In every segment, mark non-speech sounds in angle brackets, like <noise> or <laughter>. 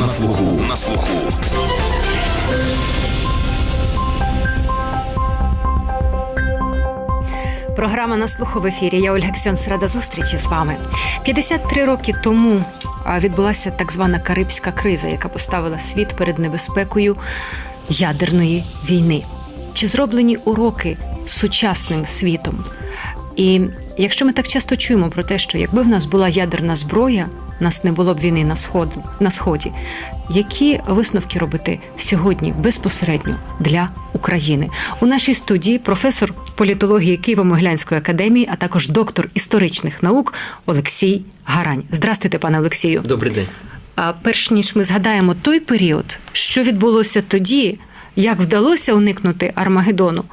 На слуху. На слуху. Програма на слуху в ефірі. Я Ольга Ксьонс, рада зустрічі з вами. 53 роки тому відбулася так звана Карибська криза, яка поставила світ перед небезпекою ядерної війни. Чи зроблені уроки сучасним світом? І якщо ми так часто чуємо про те, що якби в нас була ядерна зброя, нас не було б війни на сході, на сході. Які висновки робити сьогодні безпосередньо для України? У нашій студії професор політології Києво-Могилянської академії, а також доктор історичних наук Олексій Гарань. Здрастуйте, пане Олексію. Добрий день. А перш ніж ми згадаємо той період, що відбулося тоді, як вдалося уникнути Армагеддону.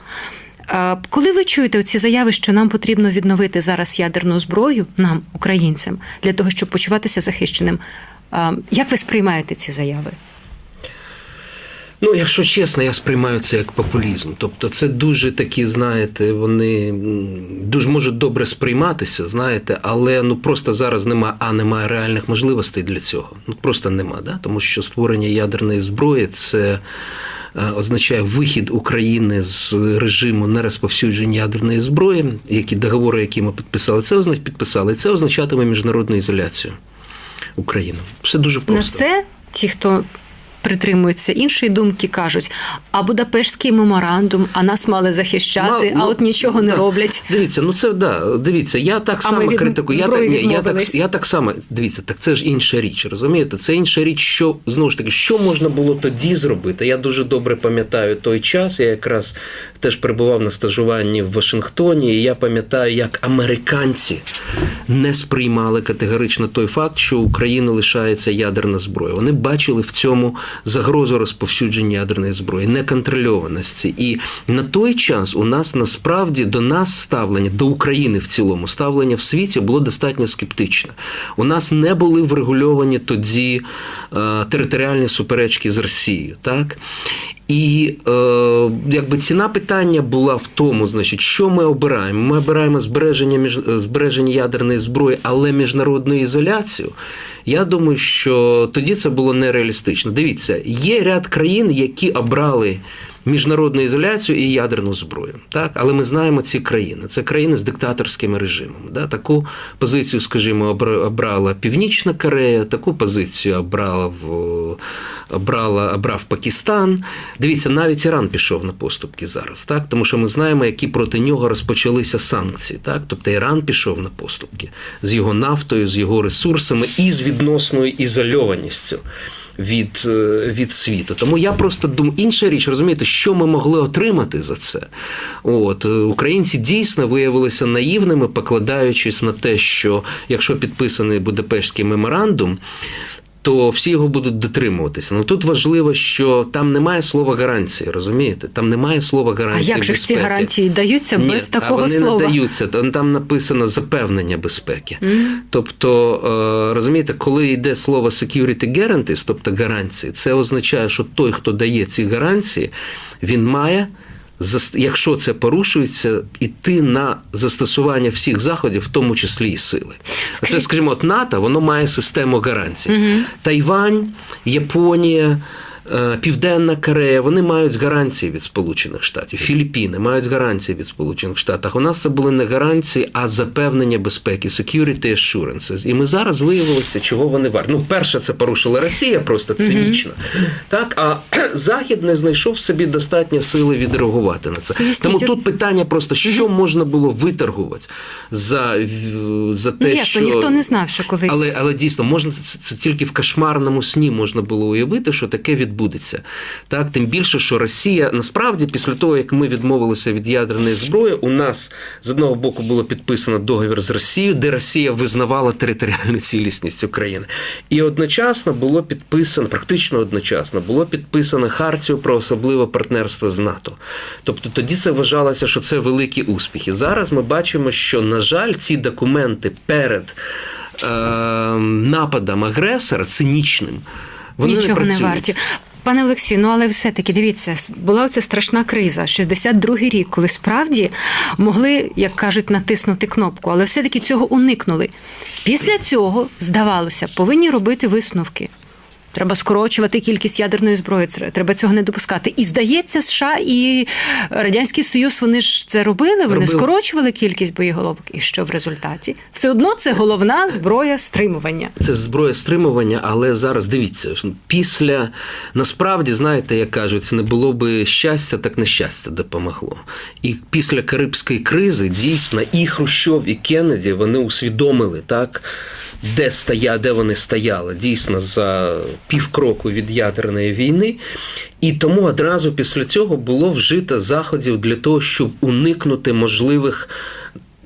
Коли ви чуєте ці заяви, що нам потрібно відновити зараз ядерну зброю, нам, українцям, для того, щоб почуватися захищеним, як ви сприймаєте ці заяви? Ну, якщо чесно, я сприймаю це як популізм. Тобто, це дуже такі, знаєте, вони дуже можуть добре сприйматися, знаєте, але ну просто зараз немає, а немає реальних можливостей для цього. Ну просто нема, да? тому що створення ядерної зброї це. Е, Означає вихід України з режиму нерозповсюдження ядерної зброї, які договори, які ми підписали, це означає підписали. Це означатиме міжнародну ізоляцію України. Все дуже На просто. це ті, хто притримується іншої думки, кажуть: а Будапештський меморандум, а нас мали захищати, Мал- а ну, от нічого не роблять. Дивіться, ну це да. Дивіться, я так само від критикую. Я так, я, так, я так само. Дивіться, так це ж інша річ, розумієте? Це інша річ, що знову ж таки, що можна було тоді зробити. Я дуже добре пам'ятаю той час. Я якраз теж перебував на стажуванні в Вашингтоні, і я пам'ятаю, як американці не сприймали категорично той факт, що у України лишається ядерна зброя. Вони бачили в цьому загрозу розповсюдження ядерної зброї, неконтрольованості. І на той час у нас насправді до нас ставлення, до України в цілому, ставлення в світі було достатньо скептичне. У нас не були врегульовані тоді е, територіальні суперечки з Росією. Так? І е, якби ціна питання була в тому, значить, що ми обираємо. Ми обираємо збереження між збереження ядерної зброї, але міжнародну ізоляцію. Я думаю, що тоді це було нереалістично. Дивіться, є ряд країн, які обрали міжнародну ізоляцію і ядерну зброю. Так? Але ми знаємо ці країни. Це країни з диктаторськими режимами. Да? Таку позицію, скажімо, обра- обрала Північна Корея, таку позицію обрала в. Обрала, обрав Пакистан. Дивіться, навіть Іран пішов на поступки зараз, так? тому що ми знаємо, які проти нього розпочалися санкції. Так? Тобто Іран пішов на поступки з його нафтою, з його ресурсами і з відносною ізольованістю від, е, від світу. Тому я просто думаю, інша річ, розумієте, що ми могли отримати за це. От е, українці дійсно виявилися наївними, покладаючись на те, що якщо підписаний Будапештський меморандум. То всі його будуть дотримуватися. Ну тут важливо, що там немає слова гарантії, розумієте? Там немає слова А гарантії. як же ж ці гарантії даються Ні, без а такого вони слова? не даються. Там, там написано запевнення безпеки. Мгм. Тобто, е, розумієте, коли йде слово security guarantees, тобто гарантії, це означає, що той, хто дає ці гарантії, він має. Якщо це порушується, іти на застосування всіх заходів, в тому числі і сили. Це, скажімо, от НАТО, воно має систему гарантій. Тайвань, Японія. е, Південна Корея, вони мають гарантії від Сполучених Штатів. Філіппіни мають гарантії від Сполучених Штатів. У нас це були не гарантії, а запевнення безпеки, security assurances. І ми зараз виявилося, чого вони варті. Ну, перше, це порушила Росія просто цинічно. Так, а Захід не знайшов в собі достатньо сили відреагувати на це. Поясніть, Тому тут питання просто, що можна було виторгувати за, за те, ясно, що ніхто не знав, що колись. але, але дійсно можна це, це тільки в кошмарному сні можна було уявити, що таке відбудеться. Так, тим більше, що Росія насправді після того, як ми відмовилися від ядерної зброї, у нас з одного боку було підписано договір з Росією, де Росія визнавала територіальну цілісність України, і одночасно було підписано, практично одночасно було підписано хартію про особливе партнерство з НАТО. Тобто тоді це вважалося, що це великі успіхи. Зараз ми бачимо, що на жаль, ці документи перед е, нападом агресора цинічним. Вони Нічого не не, варті. Пане Олексію, ну але все-таки дивіться, була оця страшна криза, 62-й рік, коли справді могли, як кажуть, натиснути кнопку, але все-таки цього уникнули. Після цього, здавалося, повинні робити висновки. Треба скорочувати кількість ядерної зброї. Треба цього не допускати. І здається, США і Радянський Союз вони ж це робили. Вони Робили. скорочували кількість боєголовок. І що в результаті? Все одно це головна зброя стримування. Це зброя стримування, але зараз дивіться, після насправді, знаєте, як кажуть, не було би щастя, так нещастя допомогло. І після Карибської кризи дійсно і Хрущов, і Кеннеді вони усвідомили так. Де стоя, де вони стояли, дійсно за півкроку від ядерної війни, і тому одразу після цього було вжито заходів для того, щоб уникнути можливих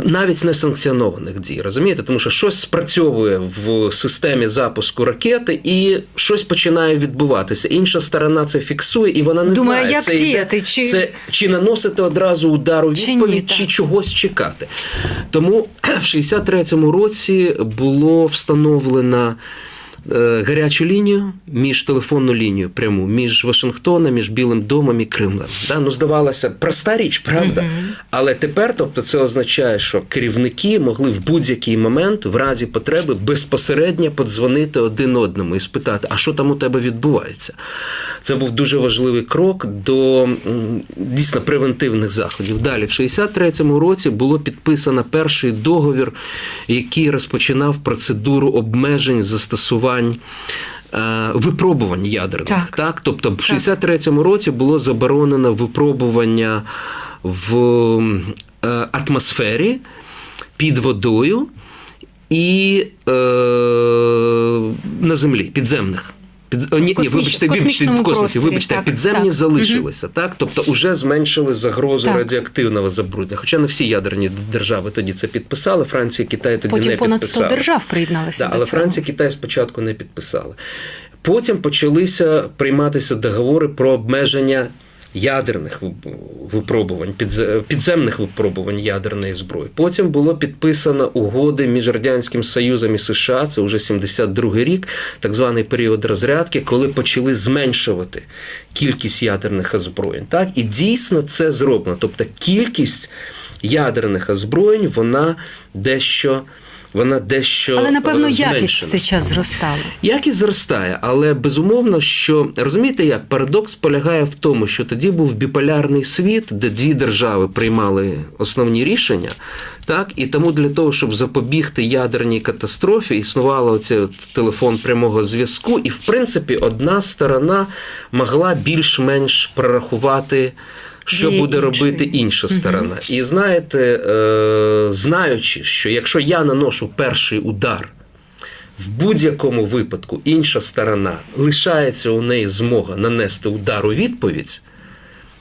навіть несанкціонованих дій, розумієте? Тому що щось спрацьовує в системі запуску ракети, і щось починає відбуватися. Інша сторона це фіксує, і вона не Думаю, знає, як це йде- діяти, чи- це чи наносити одразу удару відповідь, Чи ні, чи, чогось чекати. Тому <clears throat> в 63-му році було встановлено. Е, Гарячу лінію між телефонну лінію пряму між Вашингтоном, між Білим домом і Кремлем. Да? Ну, здавалося, проста річ, правда? Але тепер, тобто, це означає, що керівники могли в будь-який момент, в разі потреби, безпосередньо подзвонити один одному і спитати, а що там у тебе відбувається. Це був дуже важливий крок до дійсно превентивних заходів. Далі, в 63-му році було підписано перший договір, який розпочинав процедуру обмежень застосувань. Е, Випробувань ядерних, Так. так. Тобто, в 63-му році було заборонено випробування в е, атмосфері під водою і е, на землі, підземних. Під, о, ні, ні, Косміч- вибачте, в вибачте, в космосі, вибачте, так, підземні так. залишилися, так? Тобто вже зменшили загрозу Так. радіоактивного забруднення. Хоча не всі ядерні держави тоді це підписали, Франція, Китай тоді Потім не понад 100 підписали. держав приєдналися Да, до але цього. Франція, Китай спочатку не підписали. Потім почалися прийматися договори про обмеження ядерних випробувань, підзе- підземних випробувань ядерної зброї. Потім було підписано угоди між Радянським Союзом і США, це вже 72 рік, так званий період розрядки, коли почали зменшувати кількість ядерних озброєнь. Так? І дійсно це зроблено. Тобто кількість ядерних озброєнь, вона дещо. Вона дещо Але напевно якість в цей час зростала. Якість зростає, але безумовно, що розумієте, як парадокс полягає в тому, що тоді був біполярний світ, де дві держави приймали основні рішення. Так, і тому для того, щоб запобігти ядерній катастрофі, існувало оцей от телефон прямого зв'язку, і в принципі одна сторона могла більш-менш прорахувати. Що буде іншої. робити інша сторона? І знаєте, е, знаючи, що якщо я наношу перший удар, в будь-якому випадку інша сторона лишається у неї змога нанести удар у відповідь,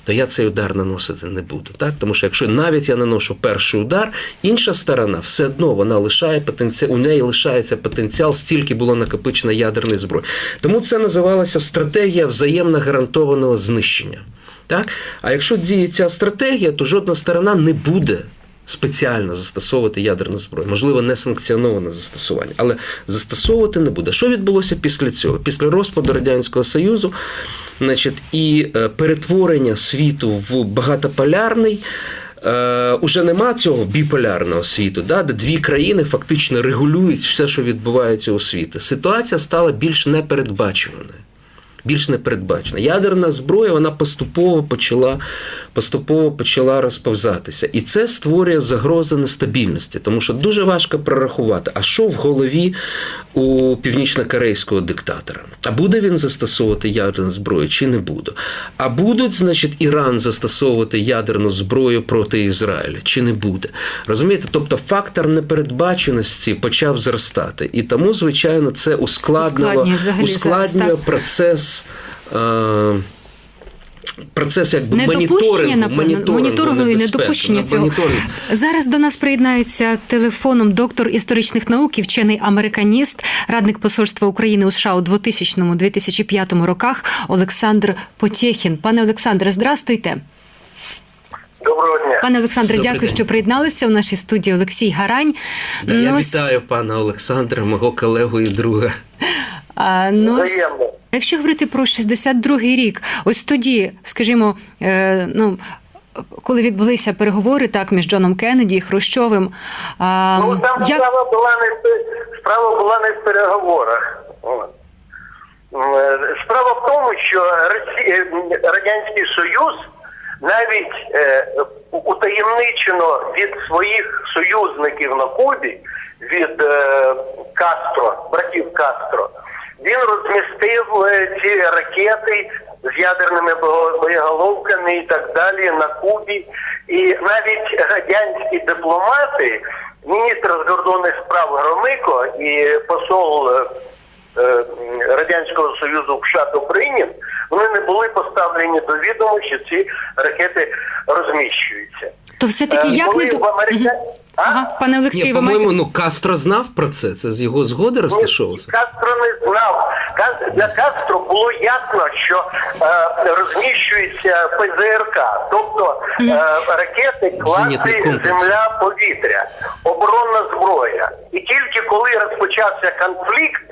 то я цей удар наносити не буду. Так? Тому що якщо навіть я наношу перший удар, інша сторона все одно вона лишає потенціал, у неї лишається потенціал, стільки було накопичено ядерної зброї. Тому це називалося стратегія взаємно гарантованого знищення. Так? А якщо діє ця стратегія, то жодна сторона не буде спеціально застосовувати ядерну зброю. Можливо, не санкціоноване застосування, але застосовувати не буде. Що відбулося після цього? Після розпаду Радянського Союзу, значить, і е, перетворення світу в багатополярний. Е, уже нема цього біполярного світу, да, де дві країни фактично регулюють все, що відбувається у світі. Ситуація стала більш непередбачуваною. Більш непередбачена. Ядерна зброя вона поступово почала, поступово почала розповзатися. І це створює загрозу нестабільності, тому що дуже важко прорахувати, а що в голові у північно-корейського диктатора. А буде він застосовувати ядерну зброю чи не буде? А будуть, значить, Іран застосовувати ядерну зброю проти Ізраїля чи не буде? Розумієте? Тобто фактор непередбаченості почав зростати. І тому, звичайно, це Ускладнює ускладнює так? Процес. Е, Процес якби Недопущення, моніторингу, напевно, моніторингу, моніторингу і недопущення цього. моніторингу. Зараз до нас приєднається телефоном доктор історичних наук і вчений американіст, радник посольства України у США у 2000-2005 роках Олександр Потєхін. Пане Олександре, здрастуйте. Доброго дня. Пане Олександре, Добрий дякую, день. що приєдналися у нашій студії Олексій Гарань. Да, я Ну, ось, вітаю пана Олександра, мого колегу і друга. а, ну, Взаємно. Якщо говорити про 62-й рік, ось тоді, скажімо, е, ну. Коли відбулися переговори так між Джоном Кеннеді і Хрущовим, а, Ну там як справа була не справа була не в переговорах. Е, Справа в тому, що Росі- е, Радянський Союз навіть е, утаємничено від своїх союзників на Кубі, від е, Кастро, братів Кастро, він розмістив е, ці ракети з ядерними боєголовками і так далі на Кубі. І навіть радянські дипломати, міністр закордонних справ Громико і посол е, е, Радянського Союзу в США Добринін, вони не були поставлені до відома, що ці ракети розміщуються. То все-таки Е, як ми... в Америка... Ага, пане Олексій, Ні, ви маєте... по-моєму, ну Кастро знав про це. Це з його згоди розташовувався. Кастро не знав. Кас- Для Кастро було ясно, що е, розміщується ПЗРК, тобто е, ракети класи комплекс. земля повітря, оборонна зброя. І тільки коли розпочався конфлікт,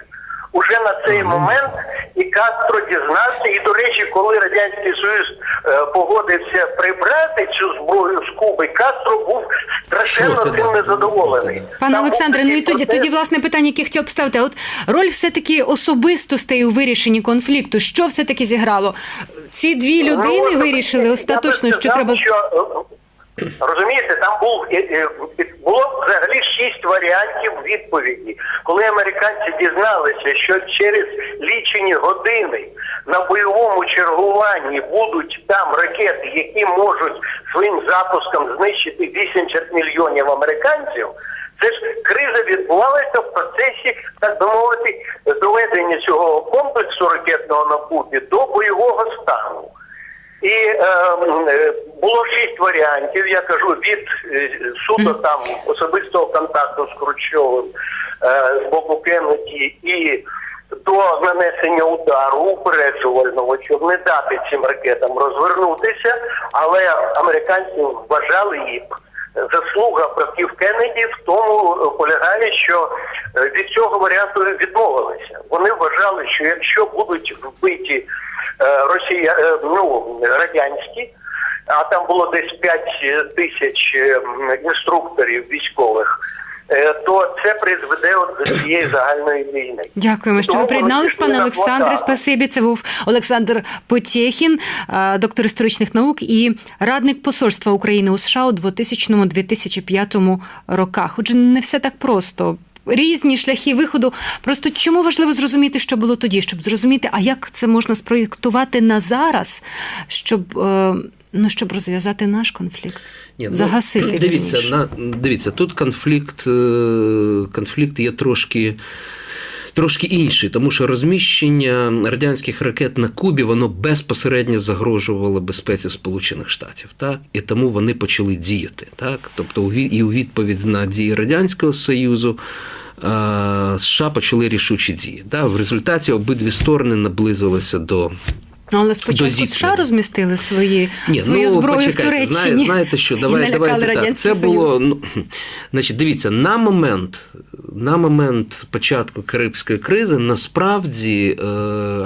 уже на цей момент і Кастро дізнався. І до речі, коли радянський союз е, погодився прибрати цю зброю з Куби, Кастро був страшенно цим незадоволений. Пане Олександре, ну і тоді, процес- тоді власне питання, яке хотів поставити. От роль все-таки особистостей у вирішенні конфлікту. Що все-таки зіграло? Ці дві людини Ну, вирішили остаточно, що треба. Що, е, розумієте, там був е, е, було взагалі шість варіантів відповіді. Коли американці дізналися, що через лічені години на бойовому чергуванні будуть там ракети, які можуть своїм запуском знищити 80 мільйонів американців. Це ж криза відбувалася в процесі, так би мовити, доведення цього комплексу ракетного на до бойового стану. І е, е, було шість варіантів. Я кажу від суду суто там особистого контакту з Кручовим е, з боку Кеннеді і до нанесення удару упереджувального, щоб не дати цим ракетам розвернутися, але американці вважали їх. Заслуга братів Кеннеді в тому е, полягає, що е, від цього варіанту відмовилися. Вони вважали, що якщо будуть вбиті е, Росія, ну радянські, а там було десь 5 тисяч інструкторів військових, то це призведе до цієї загальної війни. Дякуємо, що ви приєднались, пане Олександре. Спасибі. Це був Олександр Потєхін, е, доктор історичних наук і радник посольства України у США у 2000-2005 роках. Отже, не все так просто. Різні шляхи виходу. Просто чому важливо зрозуміти, що було тоді, щоб зрозуміти, а як це можна спроєктувати на зараз, щоб, е, ну, щоб розв'язати наш конфлікт, Ні, ну, загасити. Дивіться, на, дивіться, тут конфлікт, е, конфлікт є трошки. Трошки інший, тому що розміщення радянських ракет на Кубі воно безпосередньо загрожувало безпеці Сполучених Штатів, так і тому вони почали діяти. Так, тобто, і у відповідь на дії радянського союзу е, США почали рішучі дії. Так, в результаті обидві сторони наблизилися до але спочатку. США розмістили свої, ні, свою ну, зброю почекайте, в Туреччині. Знає, знаєте що, давай, давайте так. Це було, ну, значить, дивіться, на момент, на момент початку Карибської кризи, насправді е,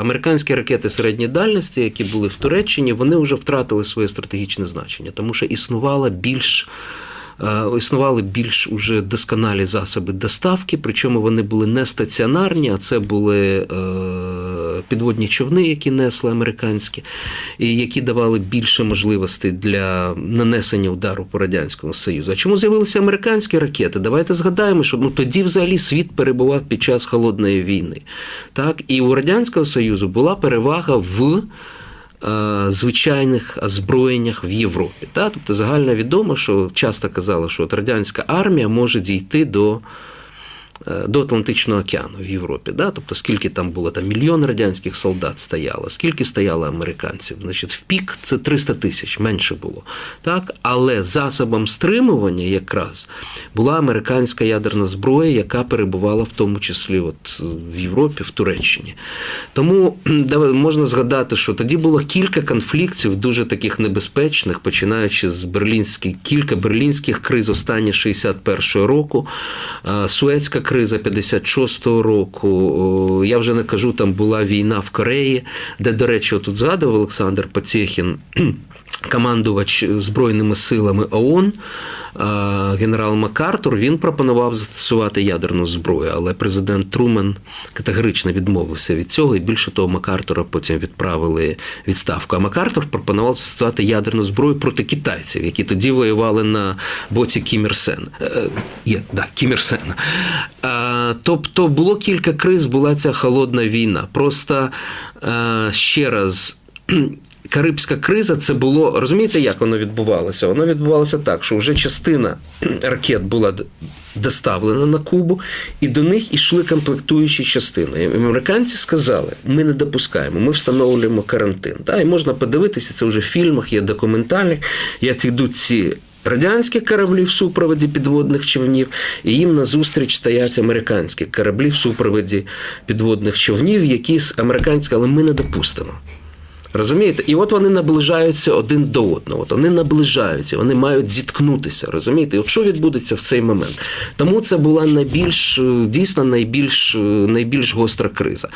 американські ракети середньої дальності, які були в Туреччині, вони вже втратили своє стратегічне значення, тому що існувала більш. е, Існували більш уже досконалі засоби доставки, причому вони були не стаціонарні, а це були е, підводні човни, які несли американські, і які давали більше можливостей для нанесення удару по радянському союзу. А чому з'явилися американські ракети? Давайте згадаємо, що ну тоді взагалі світ перебував під час холодної війни. Так, і у радянського союзу була перевага в. е, Звичайних озброєннях в Європі. Та? Тобто загально відомо, що часто казали, що от радянська армія може дійти до до Атлантичного океану в Європі. Да? Тобто, скільки там було там мільйон радянських солдат стояло, скільки стояло американців. Значить, в пік це 300 тисяч, менше було. Так? Але засобом стримування якраз була американська ядерна зброя, яка перебувала в тому числі от в Європі, в Туреччині. Тому можна згадати, що тоді було кілька конфліктів, дуже таких небезпечних, починаючи з берлінських, кілька берлінських криз останні 61-го року, е, Суецька криза 56-го року. Я вже не кажу, там була війна в Кореї, де, до речі, тут згадував Олександр Пацєхін. Командувач Збройними силами ООН генерал Макартур він пропонував застосувати ядерну зброю, але президент Трумен категорично відмовився від цього, і більше того, Макартура потім відправили відставку. А Макартур пропонував застосувати ядерну зброю проти китайців, які тоді воювали на боці Кім Ір Е, є, да, Кім Ір Тобто було кілька криз, була ця холодна війна. Просто ще раз. Карибська криза це було розумієте, як воно відбувалося? Воно відбувалося так, що вже частина <clears throat> ракет була доставлена на Кубу, і до них йшли комплектуючі частини. І Американці сказали: ми не допускаємо, ми встановлюємо карантин. Та, І можна подивитися, це вже в фільмах, є документальних, як йдуть ці. Радянські кораблі в супроводі підводних човнів, і їм назустріч стоять американські кораблі в супроводі підводних човнів, які американські, але ми не допустимо. Розумієте? І от вони наближаються один до одного. От Вони наближаються, вони мають зіткнутися. Розумієте? І от що відбудеться в цей момент? Тому це була найбільш дійсно найбільш найбільш гостра криза.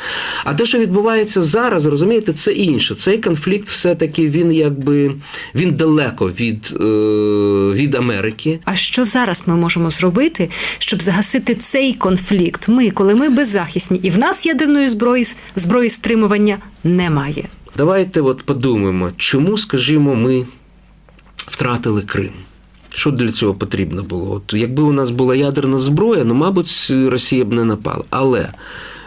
А те, що відбувається зараз, розумієте, це інше. Цей конфлікт все-таки він якби він далеко від, е, від Америки. А що зараз ми можемо зробити, щоб загасити цей конфлікт? Ми, коли ми беззахисні, і в нас ядерної зброї зброї стримування немає. Давайте от подумаємо, чому, скажімо, ми втратили Крим. Що для цього потрібно було? От Якби у нас була ядерна зброя, ну, мабуть, Росія б не напала. Але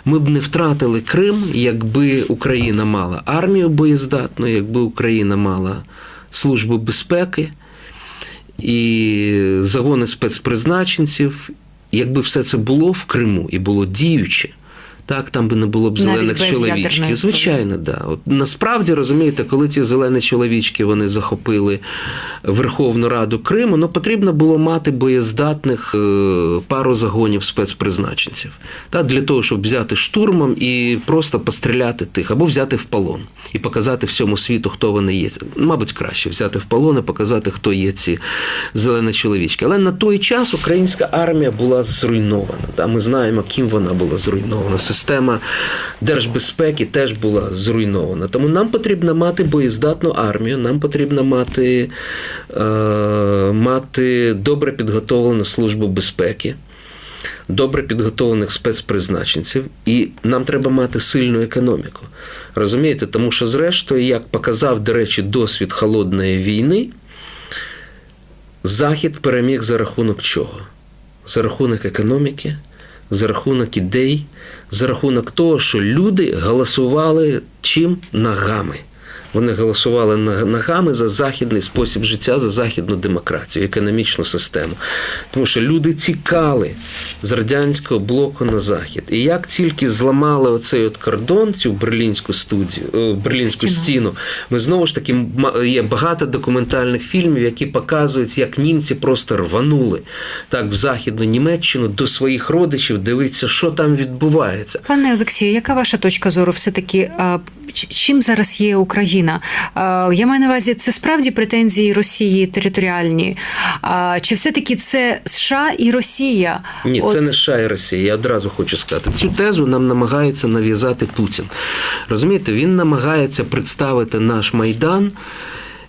ми б не втратили Крим, якби Україна мала армію боєздатну, якби Україна мала службу безпеки і загони спецпризначенців. Якби все це було в Криму і було діюче, так, там би не було б зелених чоловічків. Звичайно, да. От насправді розумієте, коли ці зелені чоловічки вони захопили Верховну Раду Криму, ну потрібно було мати боєздатних е, пару загонів спецпризначенців. Так, для того, щоб взяти штурмом і просто постріляти тих, або взяти в полон і показати всьому світу, хто вони є. Мабуть, краще взяти в полон і показати, хто є ці зелені чоловічки. Але на той час українська армія була зруйнована. Так, Ми знаємо, ким вона була зруйнована система держбезпеки теж була зруйнована. Тому нам потрібно мати боєздатну армію, нам потрібно мати, е, мати добре підготовлену службу безпеки. Добре підготовлених спецпризначенців, і нам треба мати сильну економіку. Розумієте? Тому що, зрештою, як показав, до речі, досвід холодної війни, Захід переміг за рахунок чого? За рахунок економіки, за рахунок ідей, за рахунок того, що люди голосували чим ногами. Вони голосували ногами за західний спосіб життя, за західну демократію, економічну систему. Тому що люди тікали з радянського блоку на захід. І як тільки зламали оцей от кордон, цю берлінську студію, е, берлінську Стіну. стіну, ми знову ж таки є багато документальних фільмів, які показують, як німці просто рванули так в західну Німеччину до своїх родичів, дивитися, що там відбувається. Пане Олексію, яка ваша точка зору? Все таки чим зараз є Україна? Я маю на увазі, це справді претензії Росії територіальні? Чи все-таки це США і Росія? Ні, От... це не США і Росія. Я одразу хочу сказати. Цю тезу нам намагається нав'язати Путін. Розумієте, він намагається представити наш майдан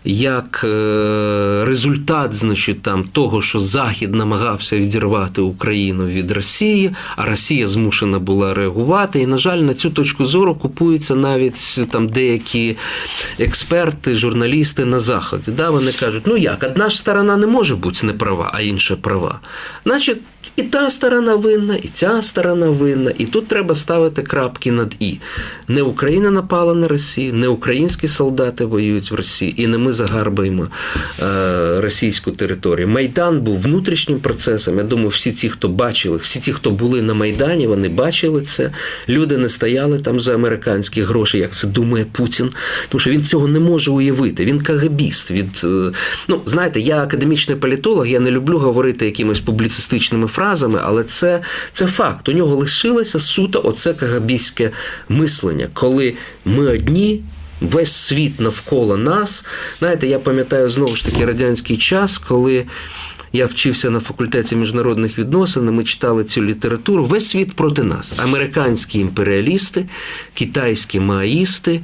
як е, результат значить, там, того, що Захід намагався відірвати Україну від Росії, а Росія змушена була реагувати. І, на жаль, на цю точку зору купуються навіть там деякі експерти, журналісти на Заході. Да, Вони кажуть, ну як, одна ж сторона не може бути не права, а інша права. Значить, і та сторона винна, і ця сторона винна. І тут треба ставити крапки над І. Не Україна напала на Росію, не українські солдати воюють в Росії, і не ми загарбаємо е, російську територію. Майдан був внутрішнім процесом. Я думаю, всі ті, хто бачили, всі ті, хто були на Майдані, вони бачили це. Люди не стояли там за американські гроші, як це думає Путін. Тому що він цього не може уявити. Він кагабіст. Від, е, ну, знаєте, я академічний політолог, я не люблю говорити якимись публіцистичними фразами, але це це факт. У нього лишилося суто оце кагабійське мислення, коли ми одні. Весь світ навколо нас. Знаєте, я пам'ятаю знову ж таки радянський час, коли я вчився на факультеті міжнародних відносин, ми читали цю літературу. Весь світ проти нас. Американські імперіалісти, китайські маїсти,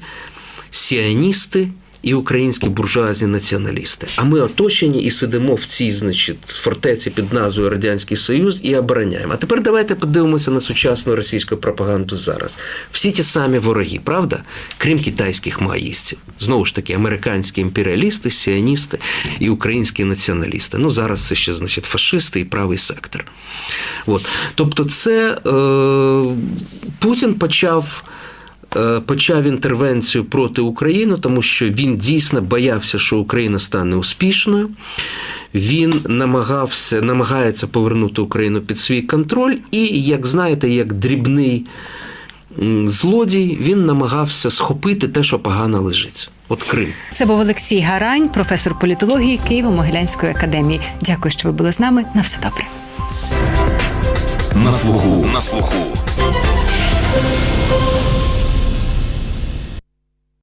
сіаністи і українські буржуазні націоналісти. А ми оточені і сидимо в цій, значить, фортеці під назвою Радянський Союз і обороняємо. А тепер давайте подивимося на сучасну російську пропаганду зараз. Всі ті самі вороги, правда? Крім китайських маїстів. Знову ж таки, американські імперіалісти, сіоністи і українські націоналісти. Ну, зараз це ще, значить, фашисти і правий сектор. От. Тобто, це е, Путін почав. Е, Почав інтервенцію проти України, тому що він дійсно боявся, що Україна стане успішною. Він намагався, намагається повернути Україну під свій контроль, і, як знаєте, як дрібний злодій, він намагався схопити те, що погано лежить. От Крим. Це був Олексій Гарань, професор політології Києво-Могилянської академії. Дякую, що ви були з нами. На все добре. На слуху. На слуху.